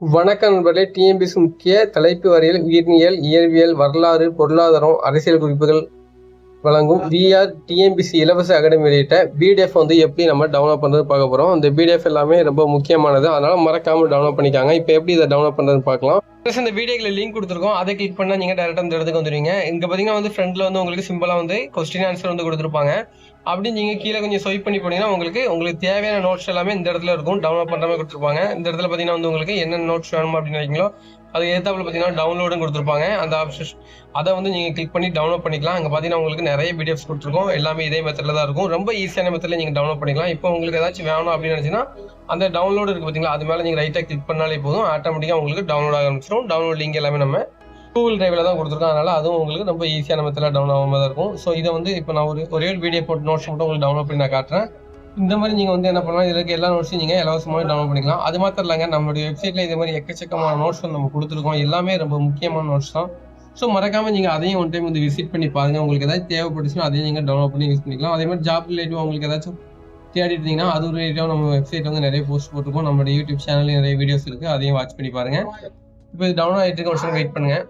வணக்கம் நண்பர்களே. டிஎம்பிசி முக்கிய தலைப்பு வரையில் உயிர்நியல் இயற்பியல் வரலாறு பொருளாதாரம் அரசியல் குறிப்புகள் வழங்கும் விஆர் டிஎம்பிசி இலவச அகாடமி வெளியிட்ட பிடிஎஃப் வந்து எப்படி நம்ம டவுன்லோட் பண்ணுறது பார்க்க போகிறோம் இந்த பிடிஎஃப் எல்லாமே ரொம்ப முக்கியமானது. அதனால மறக்காமல் டவுன்லோட் பண்ணிக்காங்க. இப்போ எப்படி இதை டவுன்லோட் பண்ணுறதுன்னு பார்க்கலாம். ப்ளஸ் இந்த வீடியோக்கில் லிங்க் கொடுத்துருக்கோம். அதை கிளிக் பண்ணால் நீங்கள் டேரெக்டாக இந்த இடத்துக்கு வந்துடுவீங்க இங்கே பார்த்தீங்கன்னா வந்து ஃப்ரண்ட்டில் வந்து உங்களுக்கு சிம்பிளாக வந்து கொஸ்டின் ஆன்சர் வந்து கொடுத்துருப்பாங்க. அப்படி நீங்கள் கீழே கொஞ்சம் ஸ்வைப் பண்ணி போனீங்கன்னா உங்களுக்கு உங்களுக்கு தேவையான நோட்ஸ் எல்லாமே இந்த இடத்துல இருக்கும். டவுன்லோட் பண்ணுற மாதிரி கொடுத்துருப்பாங்க. இந்த இடத்துல பார்த்தீங்கன்னா வந்து உங்களுக்கு என்ன நோட்ஸ் வேணும் அப்படின்னு நினைக்கிறீங்களோ அது ஏத்தாப்புல பார்த்தீங்கன்னா டவுன்லோடும் கொடுத்துருப்பாங்க. அந்த ஆப்ஷன் அதை வந்து நீங்கள் கிளிக் பண்ணி டவுன்லோட் பண்ணிக்கலாம். அங்கே பார்த்தீங்கன்னா உங்களுக்கு நிறைய பிடிஎஃப்ஸ் கொடுத்துருக்கோம். எல்லாமே இதே மெத்தடில் தான் இருக்கும். ரொம்ப ஈஸியான மெத்தடில் நீங்கள் டவுன்லோட் பண்ணிக்கலாம். இப்போ உங்களுக்கு ஏதாச்சும் வேணும் அப்படின்னு நினச்சினா அந்த டவுன்லோடு இருக்குது பார்த்தீங்களா அது மேலே நீங்கள் ரைட்டாக கிளிக் பண்ணாலே போதும். ஆட்டோமேட்டிக்காக உங்களுக்கு டவுன்லோட் ஆக ஆரம்பிச்சிடும். டவுன்லோட் லிங்க் எல்லாமே நம்ம கூகுள் டிரைவில் தான் கொடுத்துருக்கோம். அதனால அதுவும் உங்களுக்கு ரொம்ப ஈஸியான மெத்தடில் டவுன் ஆகாம தான் இருக்கும். ஸோ இதை வந்து இப்போ நான் ஒரு ஒரே ஒரு வீடியோ போட்டு நோட்ஸ் மட்டும் உங்களுக்கு டவுன்லோட் பண்ணி நான் காட்டுறேன். இந்த மாதிரி நீங்கள் வந்து என்ன பண்ணலாம்? இதில் இருக்க எல்லா நோட்ஸும் நீங்கள் இலவசமாக டவுன்லோட் பண்ணிக்கலாம். அது மாத்திரம் இல்லைங்க நம்மளுடைய வெப்சைட்டில் இதே மாதிரி எக்கச்சக்கமான நோட்ஸ் வந்து நம்ம கொடுத்துருக்கோம். எல்லாமே ரொம்ப முக்கியமான நோட்ஸ் தான். ஸோ மறக்காமல் நீங்கள் அதையும் ஒன் டைம் வந்து விசிட் பண்ணி பாருங்கள் உங்களுக்கு ஏதாவது தேவைப்பட்டுச்சுன்னா அதையும் நீங்கள் டவுன்லோட் பண்ணி யூஸ் பண்ணிக்கலாம். அதே மாதிரி ஜாப் ரிலேட்டிவ் உங்களுக்கு ஏதாச்சும் தேடிட்டு இருந்தீங்கன்னா அது ரிலேட்டிவாக நம்ம வெப்சைட் வந்து நிறைய போஸ்ட் போட்டிருக்கோம். நம்மளுடைய யூடியூப் சேனல்லையும் நிறைய வீடியோஸ் இருக்குது அதையும் வாட்ச் பண்ணி பாருங்கள் இப்போ இது டவுன்லோட் ஆகிட்டு இருக்க வருஷம் வெயிட் பண்ணுங்கள்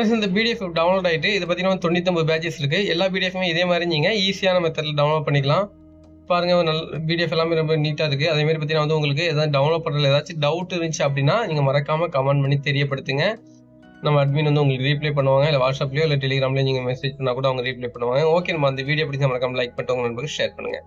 ப்ளஸ் இந்த பிடிஎஃப் டவுன்லோட் ஆகிட்டு இது பார்த்தீங்கன்னா தொண்ணூத்தொம்பது பேஜஸ் இருக்குது எல்லா பிடிஎஃப்மே இதே மாதிரி நீங்கள் ஈஸியான மெத்தடில் டவுன்லோட் பண்ணிக்கலாம். பாருங்கள் நல்ல பிடிஎஃப் எல்லாமே ரொம்ப நீட்டாக இருக்குது அதேமாதிரி பார்த்தீங்கன்னா வந்து உங்களுக்கு எதாவது டவுன்லோட் பண்ணுறதுல ஏதாச்சும் டவுட் இருந்துச்சு அப்படின்னா நீங்கள் மறக்காமல் கமெண்ட் பண்ணி தெரியப்படுத்துங்க. நம்ம அட்மின் வந்து உங்களுக்கு ரீப்ளை பண்ணுவாங்க. இல்லை வாட்ஸ்அப்லேயோ இல்லை டெலிகிராம்லேயோ நீங்கள் மெசேஜ் பண்ணால் கூட அவங்க ரீப்ளை பண்ணுவாங்க. ஓகே நம்ம அந்த வீடியோ பிடிச்சா மறக்காமல் லைக் பண்ணிட்டு உங்க ஷேர் பண்ணுங்கள்